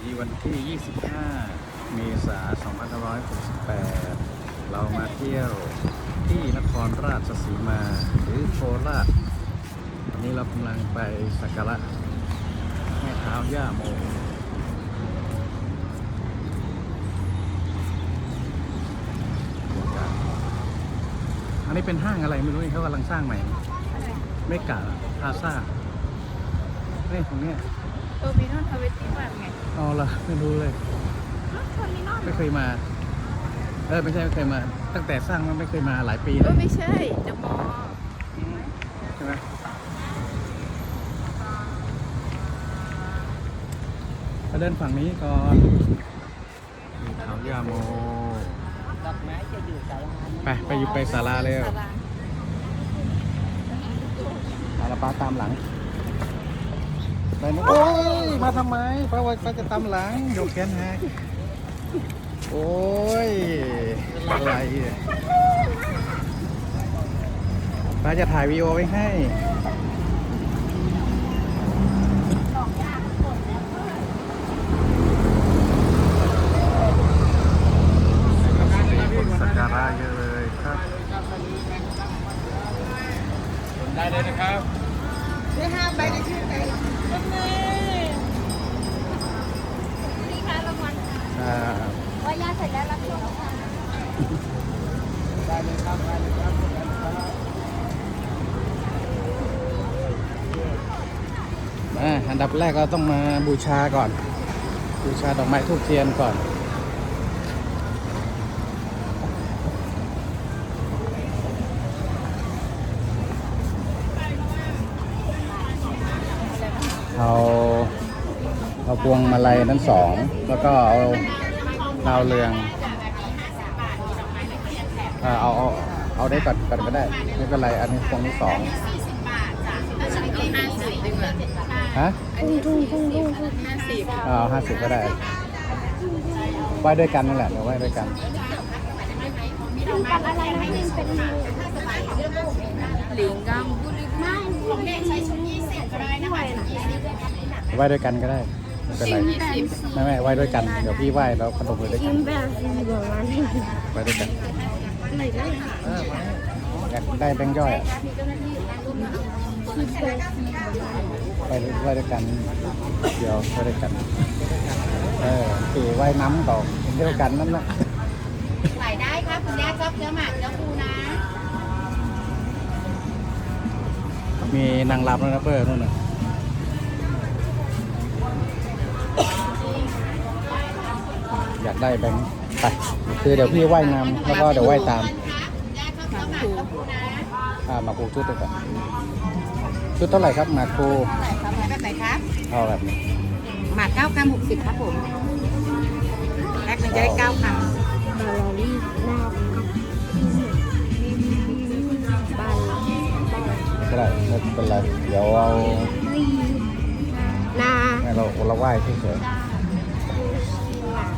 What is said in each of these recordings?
ที่วันที่ 25 เมษายน 2568 เรามาเที่ยวที่นครราชสีมาหรือโคราชวันนี้เรากำลังไปสักการะแม่เท้าย่าโมอันนี้เป็นห้างอะไรไม่รู้นี่เขากำลังสร้างใหม่ ไม่กะพาซ่าเนี่ยตรงเนี้ย เออมีนอนทาวเวตี้วันไงเอาละไม่รู้เลยทอนมีนอนไม่เคยมา เออไม่ใช่ไม่เคยมา ตั้งแต่สร้างมาไม่เคยมาหลายปีเอแล้อวไม่ใช่เดอะมอลล์ใช่ไหมมาเดินฝั่งนี้ก่อนมีเขายาโม ดอกไม้จะอยู่ศาลาไปไปอยู่ไปศาลาเลยศาลาอาละป้าตามหลัง ไปนะโอ้ย มาทำไมป้าว่าป้าจะตามหลังโยกแขนหักโอ้ย อะไรป้าจะถ่ายวีดีโอไว้ให้สักการะเยอะเลยครับ ได้เลยนะครับได้ห้าใบ นี่ค่ะรางวัลอ่าว่ายาเสร็จแล้วรับช่วงค่ะได้เลยครับได้เลยครับอันดับแรกเราต้องมาบูชาก่อน บูชาดอกไม้ทูบเทียนก่อน เอาพวงมาลัยนั้นสองแล้วก็เอาดาวเรืองอ่าเอาเอาเอาได้ก่อนก่อนก็ได้ไม่เป็นไรอันนี้พวงที่สองฮะทุ่งทุ่งทุ่งทุ่งทุ่งห้าสิบเอาห้าสิบก็ได้ไหว้ด้วยกันนั่นแหละเดี๋ยวไหว้ด้วยกันกับอะไรนะนี่เป็นหลิงกังไม่แม่ใช้ชุดยี่สิบก็ได้นะคะยี่สิบไหว้ด้วยกันก็ได้ ไม่เป็นไรยี่สิบไม่ไม่ไหว้ด้วยกัน เดี๋ยวพี่ไหว้แล้วขนมมือด้วยกันแบบนี้ประมาณนี้ไหว้ด้วยกันไหนได้เออมาอยากได้แบงค์ย่อยอะไหว้ไหว้ด้วยกัน เดี๋ยวไหว้ด้วยกัน เออสี่ไหว้น้ำต่อเดียวกันนั่นแหละไหลได้ครับคุณย่าชอบเนื้อหมักเนื้อปูนะ มีนางรำด้วยนะเพื่อนนู่นน่ะ อยากได้แบงค์ไปคือเดี๋ยวพี่ไหว้นำแล้วก็เดี๋ยวไหว้ตามย่าชอบเนื้อหมักเนื้อปูนะอ่าหมากครูชุดเดียวกันชุดเท่าไหร่ครับหมากครูเท่าไหร่ครับแบบไหนครับเอาแบบนี้หมักเก้ากรัมหกสิบครับผมแพ็คหนึ่งจะได้เก้ากรัมมาลองนี่หน้าบ้านก็ได้ไม่เป็นไรเดี๋ยวเอานาให้เราเราไหว้เฉยๆ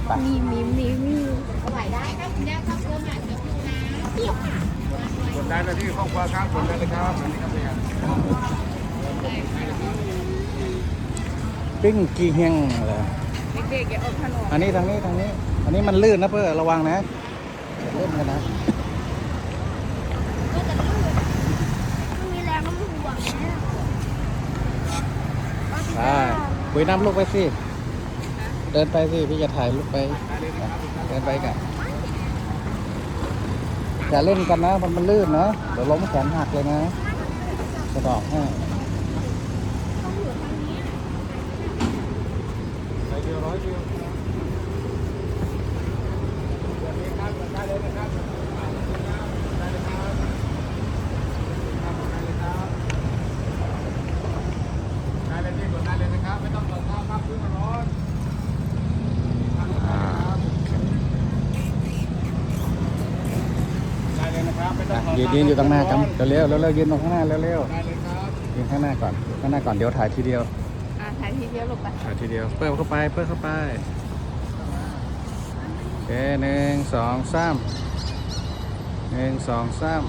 ไปมีมีมีมีไหวได้ครับคุณย่าชอบเนื้อหมักเนื้อปูนะเปรี้ยวกดได้เลยพี่ครอบครัวครับกดได้เลยครับอันนี้ครับเนี่ยปิ้งกีเฮงอะไรเด็กๆอย่าออกถนนอันนี้ทางนี้ทางนี้ อันนี้มันลื่นนะเพื่อระวังนะอย่าเล่นกันนะมีแรงน้ำห่วงไปคุยน้ำลูกไปสิ เดินไปสิ พี่จะถ่ายรูปไป เดินไปกันอย่าเล่นกันนะ มันมันลื่นนะ เดี๋ยวล้มแขนหักเลยนะจะบอกให้ไปเดียวร้อยเดียวได้เลยนะครับได้เลยครับได้เลยครับได้เลยพี่กดได้เลยนะครับ ไม่ต้องกดข้าวครับเพิ่งมาร้อน อ่า ได้เลย นะครับไม่ต้ออะงยืนยืนอยู่ตรงหน้ากันเร็วๆเร็วๆยืนตรงข้างหน้าเร็วได้เลยครับๆยืนข้างหน้าก่อนข้างหน้าก่อนเดี๋ยวถ่ายทีเดียวอ่าถ่ายทีเดียวลงไปถ่ายทีเดียวเปิดเข้าไปเปิดเข้าไปโอเคหนึ่งสองสามหนึ่งสองสาม